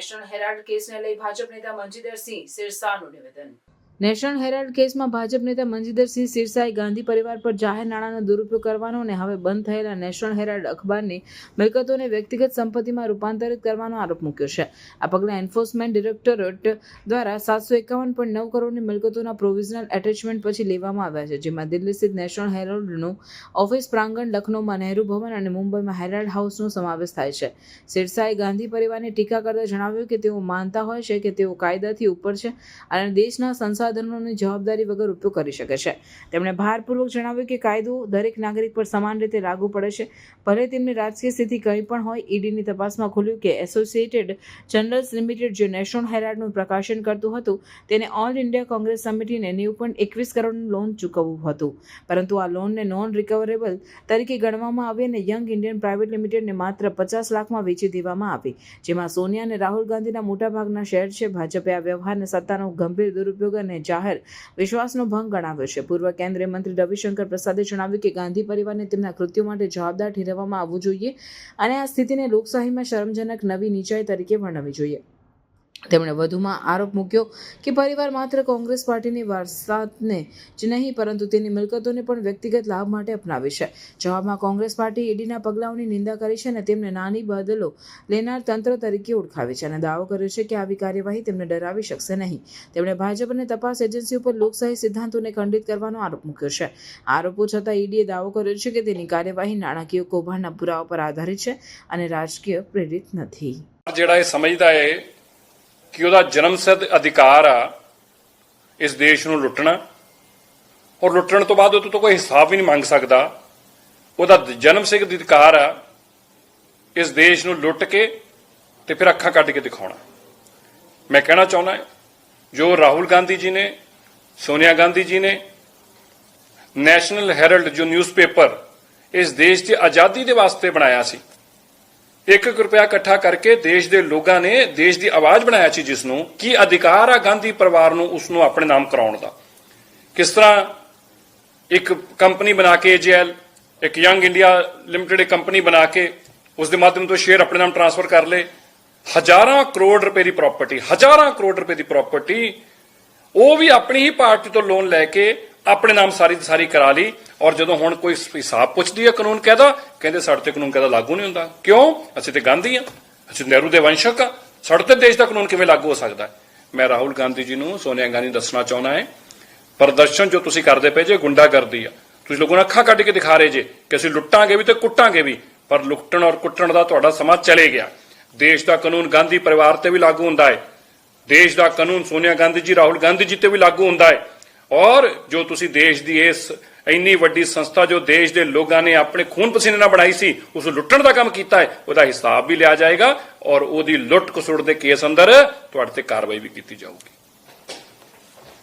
National Herald કેસને લઈ ભાજપ નેતા મંજીધરસિંહ સિરસાનું નિવેદન. નેશનલ હેરાલ્ડ કેસમાં ભાજપ નેતા મંજીદરસિંહ સિરસાએ ગાંધી પરિવાર પર જાહેર નાણાંનો દુરુપયોગ કરવાનો અને હવે બંધ થયેલા નેશનલ હેરાલ્ડ અખબારની મિલકતોને વ્યક્તિગત સંપત્તિમાં રૂપાંતરિત કરવાનો આરોપ મૂક્યો છે. આ પગલાં એન્ફોર્સમેન્ટ ડિરેક્ટોરેટ દ્વારા સાતસો એકાવન પોઈન્ટ નવ કરોડની મિલકતોના પ્રોવિઝનલ એટેચમેન્ટ પછી લેવામાં આવ્યા છે, જેમાં દિલ્હી સ્થિત નેશનલ હેરાલ્ડનું ઓફિસ પ્રાંગણ, લખનૌમાં નહેરુ ભવન અને મુંબઈમાં હેરાલ્ડ હાઉસનો સમાવેશ થાય છે. સિરસાએ ગાંધી પરિવારની ટીકા કરતા જણાવ્યું કે તેઓ માનતા હોય છે કે તેઓ કાયદાથી ઉપર છે અને દેશના સંસાધનોની જવાબદારી વગર ઉપયોગ કરી શકે છે. તેમણે ભારપૂર્વક જણાવ્યું કે કાયદો દરેક નાગરિક પર સમાન રીતે લાગુ પડે છે. ભલે તેમની રાજકીય સ્થિતિ કંઈ પણ હોય, ઈડીની તપાસમાં ખુલ્યું કે એસોસિએટેડ જર્નલ્સ લિમિટેડ જે નેશનલ હેરાલ્ડનું પ્રકાશન કરતું હતું, તેને ઓલ ઇન્ડિયા કોંગ્રેસ સમિટીને નેવું પોઈન્ટ એકવીસ કરોડનું લોન ચૂકવવું હતું. પરંતુ આ લોનને નોન રિકવરેબલ તરીકે ગણવામાં આવી અને યંગ ઇન્ડિયન પ્રાઇવેટ લિમિટેડને માત્ર પચાસ લાખમાં વેચી દેવામાં આવી. જેમાં સોનિયા અને રાહુલ ગાંધીના મોટાભાગના શેર છે. ભાજપે આ વ્યવહારને સત્તાનો ગંભીર દુરુપયોગ અને જાહેર વિશ્વાસનો ભંગ ગણાવ્યો છે. પૂર્વ કેન્દ્રીય મંત્રી રવિશંકર પ્રસાદે જણાવ્યું કે ગાંધી પરિવારને તેમના કૃત્યો માટે જવાબદાર ઠેરવવામાં આવવું જોઈએ અને આ સ્થિતિને લોકશાહીમાં શરમજનક નવી નીચાઈ તરીકે વર્ણવવી જોઈએ. તેમણે વધુમાં આરોપ મૂક્યો કે પરિવાર માત્ર કોંગ્રેસ પાર્ટીની વારસાતને જ નહીં, પરંતુ તેની મિલકતોને પણ વ્યક્તિગત લાભ માટે અપનાવી છે. જવાબમાં કોંગ્રેસ પાર્ટી ઈડીના પગલાઓની નિંદા કરી છે અને તેમને નાની બદલો લેનાર તંત્ર તરીકે ઓળખાવી છે અને દાવો કર્યો છે કે આવી કાર્યવાહી તેમને ડરાવી શકશે નહીં. તેમણે ભાજપ અને તપાસ એજન્સી ઉપર લોકશાહી સિદ્ધાંતોને ખંડિત કરવાનો આરોપ મૂક્યો છે. આરોપો છતાં ઈડીએ દાવો કર્યો છે કે તેની કાર્યવાહી નાણાકીય કૌભાંડના પુરાવા પર આધારિત છે અને રાજકીય પ્રેરિત નથી. જેડાએ સમજદાએ ਕਿ ਉਹਦਾ ਜਨਮ ਸਿੱਧ ਅਧਿਕਾਰ ਆ ਇਸ ਦੇਸ਼ ਨੂੰ ਲੁੱਟਣਾ। ਔਰ ਲੁੱਟਣ ਤੋਂ ਬਾਅਦ ਉਹ ਤੋਂ ਕੋਈ ਹਿਸਾਬ ਵੀ ਨਹੀਂ ਮੰਗ ਸਕਦਾ। ਉਹਦਾ ਜਨਮ ਸਿੱਧ ਅਧਿਕਾਰ ਆ। ਇਸ ਦੇਸ਼ ਨੂੰ ਲੁੱਟ ਕੇ ਤੇ ਫਿਰ ਅੱਖਾਂ ਕੱਢ ਕੇ ਦਿਖਾਉਣਾ। ਮੈਂ ਕਹਿਣਾ ਚਾਹੁੰਦਾ ਜੋ ਰਾਹੁਲ ਗਾਂਧੀ ਜੀ ਨੇ, ਸੋਨੀਆ ਗਾਂਧੀ ਜੀ ਨੇ, ਨੈਸ਼ਨਲ ਹੈਰਲਡ ਜੋ ਨਿਊਜ਼ਪੇਪਰ ਇਸ ਦੇਸ਼ ਦੀ ਆਜ਼ਾਦੀ ਦੇ ਵਾਸਤੇ ਬਣਾਇਆ ਸੀ ਇੱਕ ਇੱਕ ਰੁਪਿਆ ਇਕੱਠਾ ਕਰਕੇ ਦੇਸ਼ ਦੇ ਲੋਕਾਂ ਨੇ ਦੇਸ਼ ਦੀ ਆਵਾਜ਼ ਬਣਾਇਆ ਸੀ ਜਿਸ ਨੂੰ, ਕੀ ਅਧਿਕਾਰ ਆ ਗਾਂਧੀ ਪਰਿਵਾਰ ਨੂੰ ਉਸ ਨੂੰ ਆਪਣੇ ਨਾਮ ਕਰਾਉਣ ਦਾ? ਕਿਸ ਤਰ੍ਹਾਂ ਇੱਕ ਕੰਪਨੀ ਬਣਾ ਕੇ ਜੈਲ ਇੱਕ ਯੰਗ ਇੰਡੀਆ ਲਿਮਟਿਡ ਕੰਪਨੀ ਬਣਾ ਕੇ ਉਸ ਦੇ ਮਾਧਿਅਮ ਤੋਂ ਸ਼ੇਅਰ ਆਪਣੇ ਨਾਮ ਟ੍ਰਾਂਸਫਰ ਕਰ ਲਏ? ਹਜ਼ਾਰਾਂ ਕਰੋੜ ਰੁਪਏ ਦੀ ਪ੍ਰਾਪਰਟੀ ਹਜ਼ਾਰਾਂ ਕਰੋੜ ਰੁਪਏ ਦੀ ਪ੍ਰਾਪਰਟੀ ਉਹ ਵੀ ਆਪਣੀ ਹੀ ਪਾਰਟੀ ਤੋਂ ਲੋਨ ਲੈ ਕੇ ਆਪਣੇ ਨਾਮ ਸਾਰੀ ਦੀ ਸਾਰੀ ਕਰਾ ਲਈ ਔਰ ਜਦੋਂ ਹੁਣ ਕੋਈ ਹਿਸਾਬ ਪੁੱਛਦੀ ਹੈ ਕਾਨੂੰਨ ਕਹਿੰਦਾ, ਕਹਿੰਦੇ ਸਾਡੇ ਤੇ ਕਾਨੂੰਨ ਕਹਿੰਦਾ ਲਾਗੂ ਨਹੀਂ ਹੁੰਦਾ। ਕਿਉਂ? ਅਸੀਂ ਤੇ ਗਾਂਧੀ ਆ ਅਸੀਂ ਨਹਿਰੂ ਦੇ ਵੰਸ਼ਕ ਆ ਸਾਡੇ ਤੇ ਦੇਸ਼ ਦਾ ਕਾਨੂੰਨ ਕਿਵੇਂ ਲਾਗੂ ਹੋ ਸਕਦਾ ਮੈਂ ਰਾਹੁਲ ਗਾਂਧੀ ਜੀ ਨੂੰ ਸੋਨੀਆ ਗਾਂਧੀ ਨੂੰ ਦੱਸਣਾ ਚਾਹੁੰਦਾ ਹੈ। ਪ੍ਰਦਰਸ਼ਨ ਜੋ ਤੁਸੀਂ ਕਰਦੇ ਪਏ ਜੇ, ਗੁੰਡਾਗਰਦੀ ਆ। ਤੁਸੀਂ ਲੋਕਾਂ ਨੂੰ ਅੱਖਾਂ ਕੱਢ ਕੇ ਦਿਖਾ ਰਹੇ ਜੇ ਕਿ ਅਸੀਂ ਲੁੱਟਾਂਗੇ ਵੀ ਤੇ ਕੁੱਟਾਂਗੇ ਵੀ, ਪਰ ਲੁੱਟਣ ਔਰ ਕੁੱਟਣ ਦਾ ਤੁਹਾਡਾ ਸਮਾਂ ਚਲੇ ਗਿਆ। ਦੇਸ਼ ਦਾ ਕਾਨੂੰਨ ਗਾਂਧੀ ਪਰਿਵਾਰ ਤੇ ਵੀ ਲਾਗੂ ਹੁੰਦਾ ਹੈ। ਦੇਸ਼ ਦਾ ਕਾਨੂੰਨ ਸੋਨੀਆ ਗਾਂਧੀ ਜੀ, ਰਾਹੁਲ ਗਾਂਧੀ ਜੀ ਤੇ ਵੀ ਲਾਗੂ ਹੁੰਦਾ ਹੈ। ਔਰ ਜੋ ਤੁਸੀਂ ਦੇਸ਼ ਦੀ ਇਸ ਇੰਨੀ ਵੱਡੀ ਸੰਸਥਾ ਜੋ ਦੇਸ਼ ਦੇ ਲੋਕਾਂ ਨੇ ਆਪਣੇ ਖੂਨ ਪਸੀਨੇ ਨਾਲ ਬਣਾਈ ਸੀ, ਉਸ ਨੂੰ ਲੁੱਟਣ ਦਾ ਕੰਮ ਕੀਤਾ ਹੈ, ਉਹਦਾ ਹਿਸਾਬ ਵੀ ਲਿਆ ਜਾਏਗਾ ਔਰ ਉਹਦੀ ਲੁੱਟ ਕਸੁੱਟ ਦੇ ਕੇਸ ਅੰਦਰ ਤੁਹਾਡੇ ਤੇ ਕਾਰਵਾਈ ਵੀ ਕੀਤੀ ਜਾਊਗੀ।